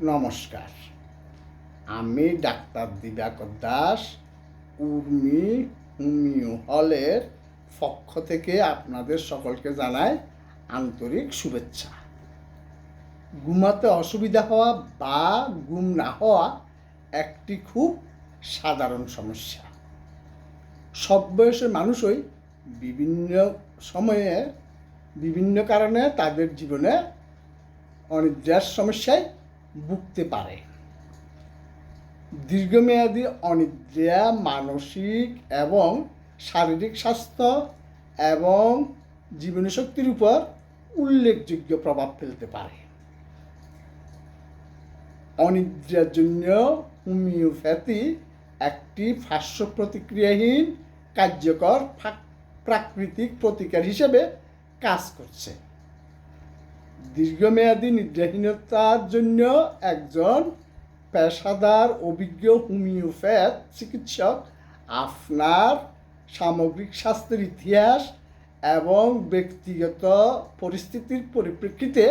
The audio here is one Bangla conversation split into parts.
নমস্কার। আমি ডাক্তার দিবাকর দাস, উর্মি হোমিও হলের পক্ষ থেকে আপনাদের সকলকে জানাই আন্তরিক শুভেচ্ছা। ঘুমাতে অসুবিধা হওয়া বা ঘুম না হওয়া একটি খুব সাধারণ সমস্যা। সব বয়সের মানুষই বিভিন্ন সময়ে বিভিন্ন কারণে তাদের জীবনে অনিদ্রার সমস্যায় ভুগতে পারে। দীর্ঘমেয়াদী অনিদ্রা, মানসিক এবং শারীরিক স্বাস্থ্য এবং জীবনীশক্তির উপর উল্লেখযোগ্য প্রভাব ফেলতে পারে। অনিদ্রার জন্য হোমিওপ্যাথি একটি পার্শ্ব প্রতিক্রিয়াহীন কার্যকর প্রাকৃতিক প্রতিকার হিসেবে কাজ করছে। দীর্ঘমেয়াদী নিদ্রাহীনতার জন্য একজন পেশাদার অভিজ্ঞ হোমিওপ্যাথ চিকিৎসক আপনার সামগ্রিক স্বাস্থ্যের ইতিহাস এবং ব্যক্তিগত পরিস্থিতির পরিপ্রেক্ষিতে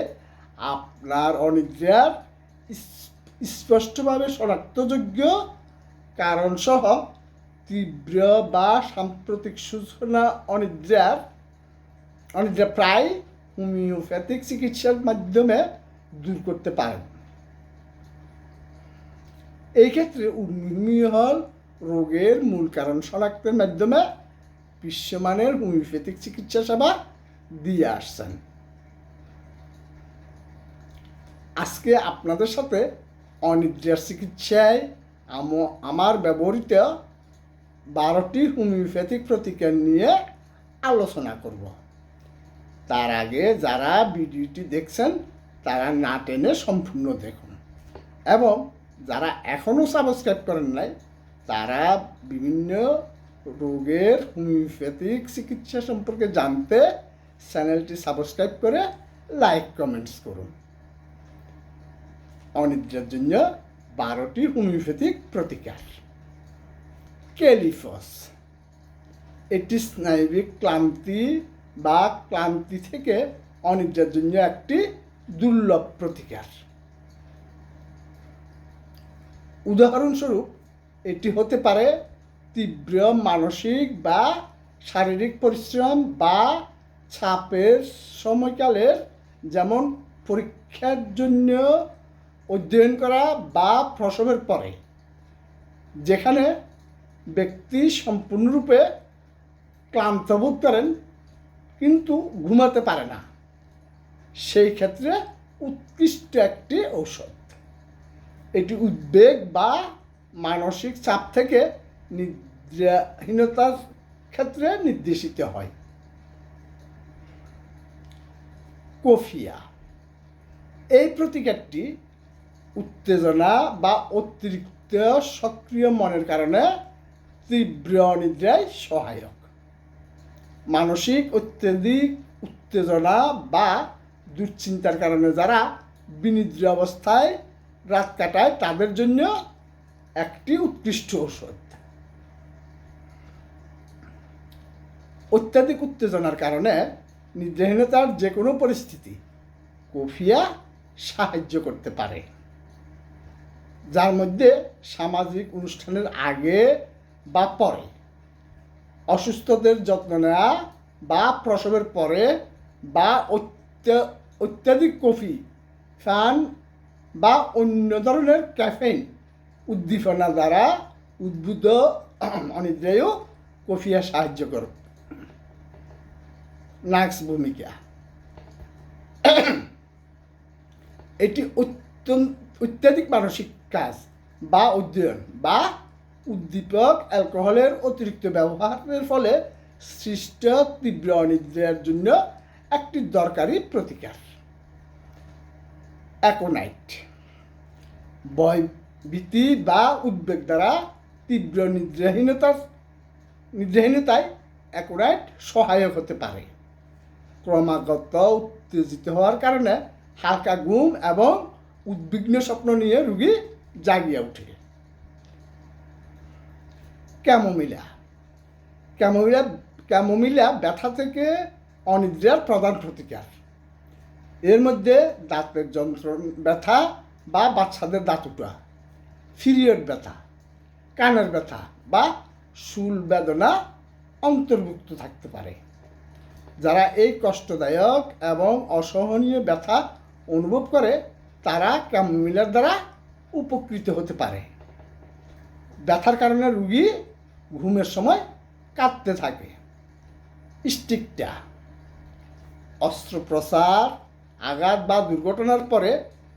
আপনার অনিদ্রার স্পষ্টভাবে শনাক্তযোগ্য কারণসহ তীব্র বা সাম্প্রতিক সূচনা অনিদ্রার, অনিদ্রা প্রায় হোমিওপ্যাথিক চিকিৎসার মাধ্যমে দূর করতে পারেন। এই ক্ষেত্রে উর্মিহল হল রোগের মূল কারণ শনাক্তের মাধ্যমে বিশ্বমানের হোমিওপ্যাথিক চিকিৎসা সেবা দিয়ে আসছেন। আজকে আপনাদের সাথে অনিদ্রার চিকিৎসায় আম- আমার ব্যবহৃত বারোটি হোমিওপ্যাথিক প্রতিকার নিয়ে আলোচনা করব। তার আগে যারা ভিডিওটি দেখছেন, তারা না টেনে সম্পূর্ণ দেখুন। এবং যারা এখনও সাবস্ক্রাইব করেন নাই, তারা বিভিন্ন রোগের হোমিওপ্যাথিক চিকিৎসা সম্পর্কে জানতে চ্যানেলটি সাবস্ক্রাইব করে লাইক কমেন্টস করুন। অনিদ্রার জন্য বারোটি হোমিওপ্যাথিক প্রতিকার। কেলিফস, এটি স্নায়বিক ক্লান্তি বা ক্লান্তি থেকে অনিদ্রার জন্য একটি দুর্লভ প্রতিকার। উদাহরণস্বরূপ, এটি হতে পারে তীব্র মানসিক বা শারীরিক পরিশ্রম বা ছাপের সময়কালের, যেমন পরীক্ষার জন্য অধ্যয়ন করা বা প্রসবের পরে, যেখানে ব্যক্তি সম্পূর্ণরূপে ক্লান্ত বোধ করেন কিন্তু ঘুমাতে পারে না। সেই ক্ষেত্রে উৎকৃষ্ট একটি ঔষধ। এটি উদ্বেগ বা মানসিক চাপ থেকে নিদ্রাহীনতার ক্ষেত্রে নির্দেশিত হয়। কোফিয়া। এই প্রতিকারটি উত্তেজনা বা অতিরিক্ত সক্রিয় মনের কারণে তীব্র অনিদ্রায় সহায়ক। মানসিক, অত্যধিক উত্তেজনা বা দুশ্চিন্তার কারণে যারা বিনিদ্র অবস্থায় রাত কাটায়, তাদের জন্য একটি উৎকৃষ্ট ঔষধ। অত্যাধিক উত্তেজনার কারণে নিদ্রাহীনতার যে কোনো পরিস্থিতি কফিয়া সাহায্য করতে পারে। যার মধ্যে সামাজিক অনুষ্ঠানের আগে বা পরে অসুস্থদের যত্ন নেওয়া বা প্রসবের পরে বা অত্য- অত্যাধিক কফি, ফ্যান বা অন্য ধরনের ক্যাফেইন উদ্দীপনা দ্বারা উদ্ভূত অনিদ্রায়ও কফিয়া সাহায্য করে। নাক্স ভূমিকা। এটি অত্যন্ত, অত্যাধিক মানসিক কাজ বা অধ্যয়ন বা উদ্দীপক অ্যালকোহলের অতিরিক্ত ব্যবহারের ফলে সৃষ্ট তীব্র অনিদ্রার জন্য একটি দরকারি প্রতিকার। অ্যাকোনাইট ভয় ভীতি বা উদ্বেগ দ্বারা তীব্র নিদ্রাহীনতার নিদ্রাহীনতায় অ্যাকোনাইট সহায়ক হতে পারে। ক্রমাগত উত্তেজিত হওয়ার কারণে হালকা ঘুম এবং উদ্বিগ্ন স্বপ্ন নিয়ে রুগী জাগিয়ে ওঠে। ক্যামোমিলা। ক্যামোমিলা ক্যামোমিলা ব্যথা থেকে অনিদ্রার প্রধান প্রতিকার। এর মধ্যে দাঁতের যন্ত্রণ ব্যথা বা বাচ্চাদের দাঁতুটা পিরিয়ড ব্যথা, কানের ব্যথা বা শুল বেদনা অন্তর্ভুক্ত থাকতে পারে। যারা এই কষ্টদায়ক এবং অসহনীয় ব্যথা অনুভব করে, তারা ক্যামিলার দ্বারা উপকৃত হতে পারে। ব্যথার কারণে রুগী ঘুমের সময় কাঁদতে থাকে। স্টিকটা, অস্ত্রোপচার, আঘাত বা দুর্ঘটনার পরে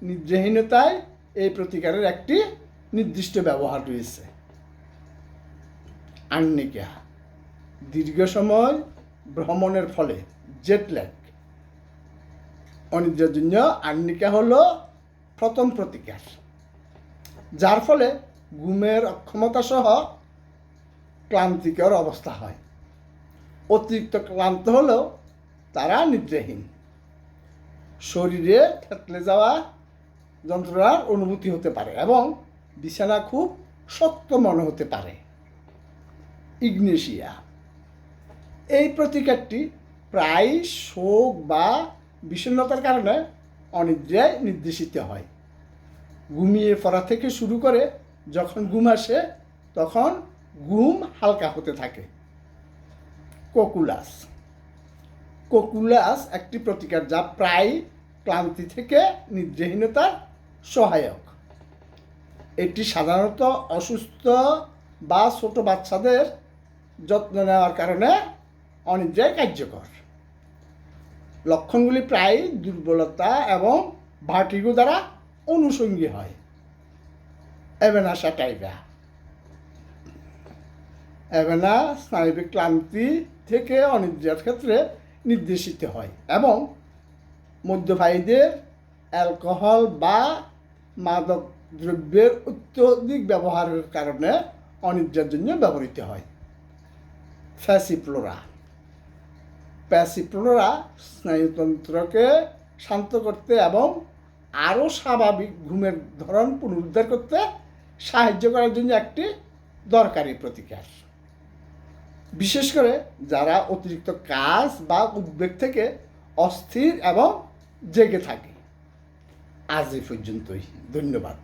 নিদ্রাহীনতায় এই প্রতিকারের একটি নির্দিষ্ট ব্যবহার রয়েছে। আন্নিকা, দীর্ঘ সময় ভ্রমণের ফলে জেটল্যাগ অনিদ্রার জন্য আন্নিকা হলো প্রথম প্রতিকার, যার ফলে ঘুমের অক্ষমতা সহ ক্লান্তিকর অবস্থা হয়। অতিরিক্ত ক্লান্ত হলেও তারা নিদ্রাহীন। শরীরে থেতলে যাওয়া যন্ত্রণার অনুভূতি হতে পারে এবং বিছানা খুব শক্ত মনে হতে পারে। ইগনেশিয়া। এই প্রতিকারটি প্রায় শোক বা বিষণ্ণতার কারণে অনিদ্রায় নির্দেশিত হয়। ঘুমিয়ে পড়া থেকে শুরু করে যখন ঘুম আসে, তখন ঘুম হালকা হতে থাকে। কোকুলাস। কোকুলাস একটি প্রতিকার যা প্রায় ক্লান্তি থেকে নিদ্রাহীনতার সহায়ক। এটি সাধারণত অসুস্থ বা ছোট বাচ্চাদের যত্ন নেওয়ার কারণে অনিদ্রায় কার্যকর। লক্ষণগুলি প্রায় দুর্বলতা এবং ভার্টিগো দ্বারা অনুষঙ্গী হয়। এভেনাসা টাইপা এভেনা স্নায়বিক ক্লান্তি থেকে অনিদ্রার ক্ষেত্রে নির্দেশিত হয় এবং মদ্যপায়ীদের অ্যালকোহল বা মাদক দ্রব্যের অত্যধিক ব্যবহারের কারণে অনিদ্রার জন্য ব্যবহৃত হয়। ফ্যাসিপ্লোরা প্যাসিপ্লোরা স্নায়ুতন্ত্রকে শান্ত করতে এবং আরও স্বাভাবিক ঘুমের ধরন পুনরুদ্ধার করতে সাহায্য করার জন্য একটি দরকারি প্রতিকার। বিশেষ করে যারা অতিরিক্ত কাজ বা উদ্বেগ থেকে অস্থির এবং জেগে থাকে। আজ এই পর্যন্তই। ধন্যবাদ।